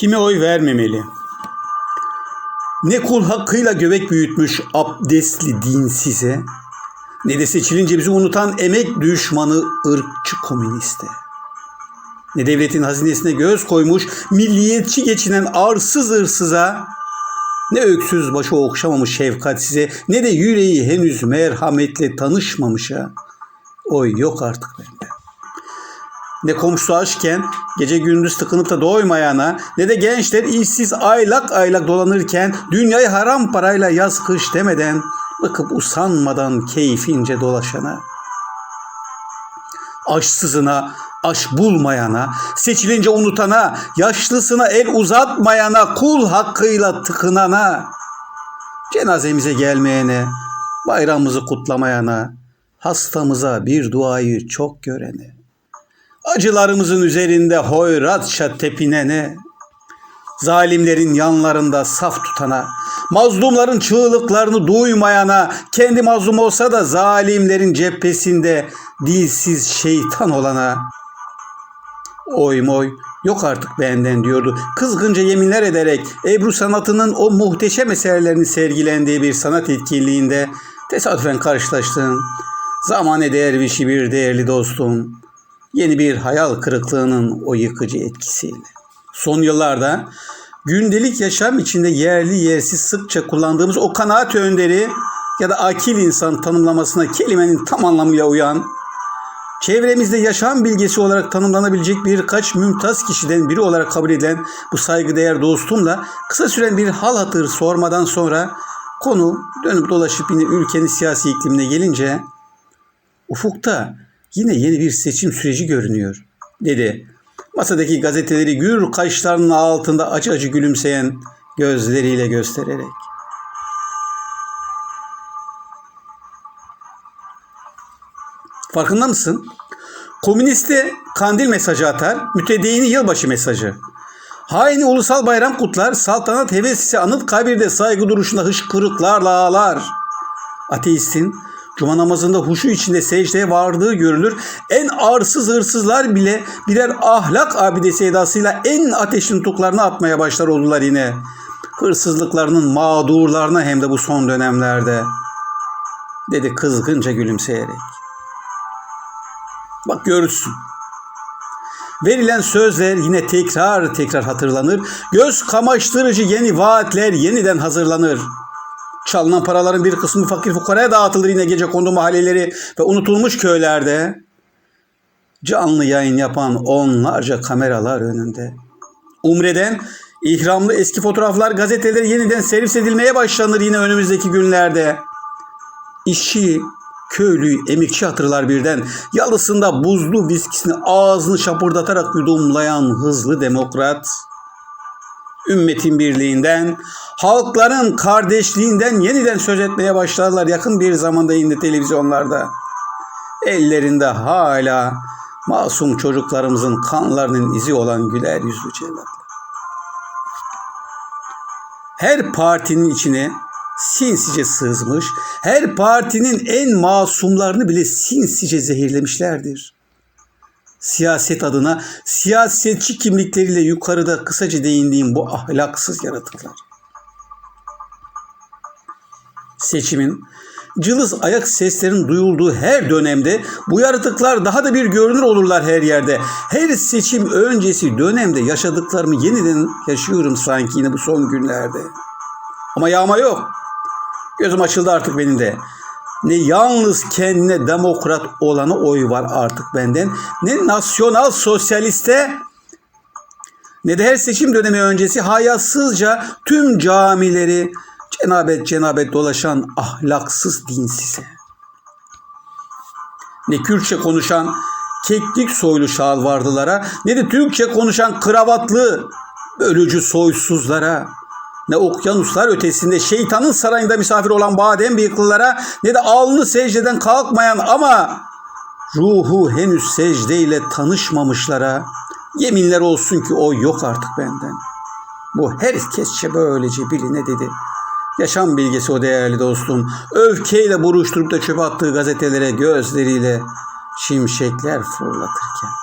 Kime oy vermemeli? Ne kul hakkıyla göbek büyütmüş abdestli din size, ne de seçilince bizi unutan emek düşmanı ırkçı komüniste. Ne devletin hazinesine göz koymuş milliyetçi geçinen arsız hırsıza, ne öksüz başı okşamamış şefkat size, ne de yüreği henüz merhametle tanışmamışa, oy yok artık bende. Ne komşusu açken gece gündüz tıkınıp da doymayana ne de gençler işsiz aylak aylak dolanırken dünyayı haram parayla yaz kış demeden bıkıp usanmadan keyfince dolaşana. Aşsızına aş bulmayana, seçilince unutana, yaşlısına el uzatmayana, kul hakkıyla tıkınana, cenazemize gelmeyene, bayramımızı kutlamayana, hastamıza bir duayı çok görene acılarımızın üzerinde hoyratça tepinene, zalimlerin yanlarında saf tutana, mazlumların çığlıklarını duymayana, kendi mazlum olsa da zalimlerin cephesinde dilsiz şeytan olana, oy moy yok artık benden diyordu. Kızgınca yeminler ederek Ebru sanatının o muhteşem eserlerini sergilendiği bir sanat etkinliğinde tesadüfen karşılaştığım zamane bir bir değerli dostum yeni bir hayal kırıklığının o yıkıcı etkisiyle. Son yıllarda gündelik yaşam içinde yerli yersiz sıkça kullandığımız o kanaat önderi ya da akil insan tanımlamasına kelimenin tam anlamıyla uyan, çevremizde yaşam bilgesi olarak tanımlanabilecek birkaç mümtaz kişiden biri olarak kabul edilen bu saygıdeğer dostumla kısa süren bir hal hatır sormadan sonra konu dönüp dolaşıp yine ülkenin siyasi iklimine gelince ufukta yine yeni bir seçim süreci görünüyor, dedi. Masadaki gazeteleri gür kaşlarının altında acı acı gülümseyen gözleriyle göstererek. Farkında mısın? Komüniste kandil mesajı atar, mütedeyini yılbaşı mesajı. Haini ulusal bayram kutlar, saltanat hevesisi anıt kabirde saygı duruşunda hışkırıklarla ağlar. Ateistin Cuma namazında huşu içinde secdeye vardığı görülür. En arsız hırsızlar bile birer ahlak abidesi edasıyla en ateşin tutuklarına atmaya başlar oldular yine. Hırsızlıklarının mağdurlarına hem de bu son dönemlerde. Dedi kızgınca gülümseyerek. Bak görürsün. Verilen sözler yine tekrar tekrar hatırlanır. Göz kamaştırıcı yeni vaatler yeniden hazırlanır. Çalınan paraların bir kısmı fakir fukaraya dağıtılır yine gece kondu mahalleleri ve unutulmuş köylerde. Canlı yayın yapan onlarca kameralar önünde. Umre'den ihramlı eski fotoğraflar gazeteleri yeniden servis edilmeye başlanır yine önümüzdeki günlerde. İşçi, köylü, emekçi hatırlar birden. Yalısında buzlu viskisini ağzını şapırdatarak yudumlayan hızlı demokrat ümmetin birliğinden, halkların kardeşliğinden yeniden söz etmeye başladılar yakın bir zamanda indi televizyonlarda. Ellerinde hala masum çocuklarımızın kanlarının izi olan güler yüzlü cellatlar. Her partinin içine sinsice sızmış, her partinin en masumlarını bile sinsice zehirlemişlerdir siyaset adına siyasetçi kimlikleriyle yukarıda kısaca değindiğim bu ahlaksız yaratıklar. Seçimin cılız ayak seslerinin duyulduğu her dönemde bu yaratıklar daha da bir görünür olurlar her yerde. Her seçim öncesi dönemde yaşadıklarımı yeniden yaşıyorum sanki yine bu son günlerde. Ama yağma yok. Gözüm açıldı artık benim de. Ne yalnız kendine demokrat olana oy var artık benden. Ne nasyonal sosyaliste ne de her seçim dönemi öncesi hayasızca tüm camileri cenabet cenabet dolaşan ahlaksız dinsize. Ne Kürtçe konuşan keklik soylu şalvardılara ne de Türkçe konuşan kravatlı bölücü soysuzlara ne okyanuslar ötesinde şeytanın sarayında misafir olan badem bıyıklılara ne de alnı secdeden kalkmayan ama ruhu henüz secdeyle tanışmamışlara yeminler olsun ki o yok artık benden. Bu herkesçe böylece biline dedi. Yaşam bilgisi o değerli dostum. Öfkeyle buruşturup da çöpe attığı gazetelere gözleriyle şimşekler fırlatırken.